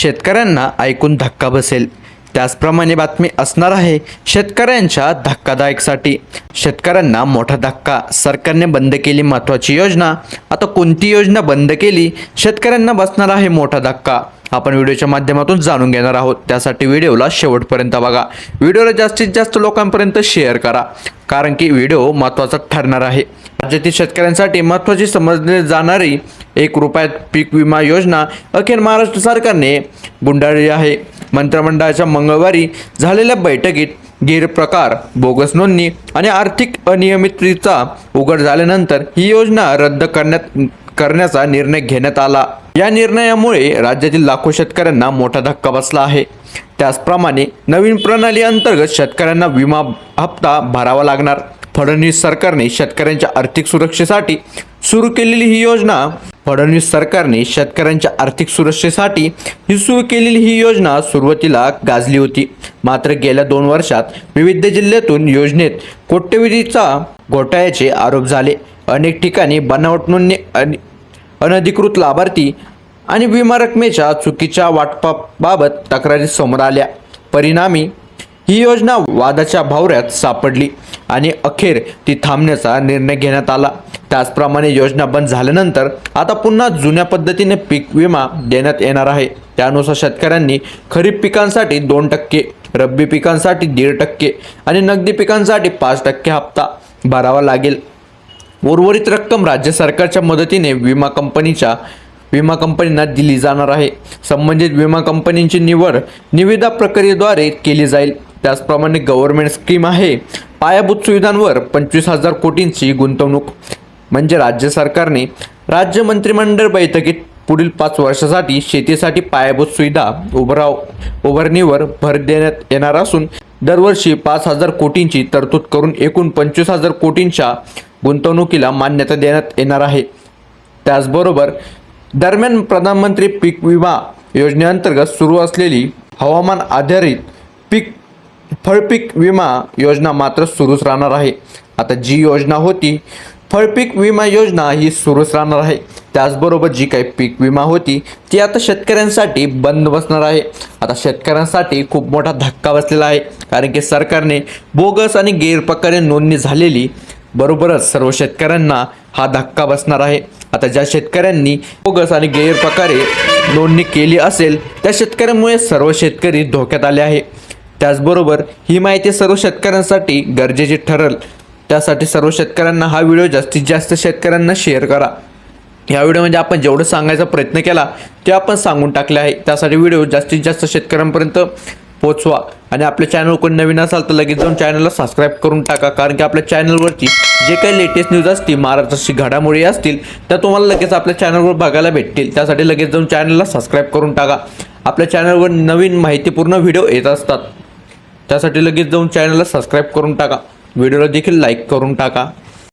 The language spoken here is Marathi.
शेतकऱ्यांना ऐकून धक्का बसेल. त्याचप्रमाणे बातमी असणार आहे शेतकऱ्यांच्या धक्कादायकसाठी. शेतकऱ्यांना मोठा धक्का. सरकारने बंद केली महत्त्वाची योजना. आता कोणती योजना बंद केली? शेतकऱ्यांना बसणार आहे मोठा धक्का. आपण व्हिडिओच्या माध्यमातून जाणून घेणार आहोत. त्यासाठी व्हिडिओला शेवटपर्यंत बघा. व्हिडिओला जास्तीत जास्त लोकांपर्यंत शेअर करा. कारण की व्हिडिओ महत्त्वाचा ठरणार आहे. राज्यातील शेतकऱ्यांसाठी महत्त्वाची समजली जाणारी एक रुपयात पीक विमा योजना अखेर महाराष्ट्र सरकारने गुंडाळली आहे. मंत्रिमंडळाच्या मंगळवारी झालेल्या बैठकीत गैरप्रकार बोगस नोंदणी आणि आर्थिक अनियमिततेचा उघड झाल्यानंतर ही योजना रद्द करण्यात करण्याचा निर्णय घेण्यात आला. या निर्णयामुळे राज्यातील लाखो शेतकऱ्यांना मोठा धक्का बसला आहे. त्याचप्रमाणे नवीन प्रणाली अंतर्गत शेतकऱ्यांना विमा हप्ता भरावा लागणार. फडणवीस सरकारने शेतकऱ्यांच्या आर्थिक सुरक्षेसाठी सुरू केलेली ही योजना फडणवीस सरकारने शेतकऱ्यांच्या आर्थिक सुरक्षेसाठी ही सुरू केलेली ही योजना सुरुवातीला गाजली होती. मात्र गेल्या दोन वर्षात विविध जिल्ह्यातून योजनेत कोट्यवधीचा घोटाळ्याचे आरोप झाले. अनेक ठिकाणी बनावट नोंदणी आणि अनधिकृत लाभार्थी आणि विमा रकमेच्या चुकीच्या वाटपाबाबत तक्रारी समोर आल्या. परिणामी ही योजना वादाच्या भावऱ्यात सापडली आणि अखेर ती थांबण्याचा निर्णय घेण्यात आला. त्याचप्रमाणे योजना बंद झाल्यानंतर आता पुन्हा जुन्या पद्धतीने पीक विमा देण्यात येणार आहे. त्यानुसार शेतकऱ्यांनी खरीप पिकांसाठी दोन टक्के रब्बी पिकांसाठी दीड टक्के आणि नगदी पिकांसाठी पाच टक्के हप्ता भरावा लागेल. उर्वरित रक्कम राज्य सरकारच्या मदतीने विमा कंपनीच्या विमा कंपनींना दिली जाणार आहे. संबंधित विमा कंपनींची निवड निविदा प्रक्रियेद्वारे केली जाईल. त्याचप्रमाणे गव्हर्नमेंट स्कीम आहे. पायाभूत सुविधांवर पंचवीस हजार कोटींची गुंतवणूक. म्हणजे राज्य सरकारने राज्य मंत्रिमंडळ बैठकीत पुढील पाच वर्षासाठी शेतीसाठी पायाभूत सुविधा उभराव उभारणीवर भर देण्यात येणार असून दरवर्षी पाच हजार कोटींची तरतूद करून एकूण पंचवीस हजार कोटींच्या गुंतवणुकीला मान्यता देण्यात येणार आहे. त्याचबरोबर दरम्यान प्रधानमंत्री पीक विमा योजनेअंतर्गत सुरू असलेली हवामान आधारित पीक फळपीक विमा योजना मात्र सुरूच राहणार आहे. आता जी योजना होती फळपीक विमा योजना ही सुरूच राहणार आहे. त्याचबरोबर जी काही पीक विमा होती ती आता शेतकऱ्यांसाठी बंद बसणार आहे. आता शेतकऱ्यांसाठी खूप मोठा धक्का बसलेला आहे कारण की सरकारने बोगस आणि गैरप्रकारे नोंदणी झालेली बरोबरच सर्व शेतकऱ्यांना हा धक्का बसणार आहे. आता ज्या शेतकऱ्यांनी बोगस आणि गैरप्रकारे नोंदणी केली असेल त्या शेतकऱ्यांमुळे सर्व शेतकरी धोक्यात आले आहे. त्याचबरोबर ही माहिती सर्व शेतकऱ्यांसाठी गरजेची ठरल. त्यासाठी सर्व शेतकऱ्यांना हा व्हिडिओ जास्तीत जास्त शेतकऱ्यांना शेअर करा. या व्हिडिओमध्ये आपण जेवढं सांगायचा प्रयत्न केला ते आपण सांगून टाकले आहे. त्यासाठी व्हिडिओ जास्तीत जास्त शेतकऱ्यांपर्यंत पोचवा. आणि आपल्या चॅनल कोणी नवीन असाल तर लगेच जाऊन चॅनलला सबस्क्राईब करून टाका. कारण की आपल्या चॅनलवरती जे काही लेटेस्ट न्यूज असतील महाराष्ट्राची घडामोडी असतील त्या तुम्हाला लगेच आपल्या चॅनलवर बघायला भेटतील. त्यासाठी लगेच जाऊन चॅनलला सबस्क्राईब करून टाका. आपल्या चॅनलवर नवीन माहितीपूर्ण व्हिडिओ येत असतात. त्यासाठी लगेच जाऊन चॅनलला सबस्क्राईब करून टाका. व्हिडिओला देखील लाईक करून टाका.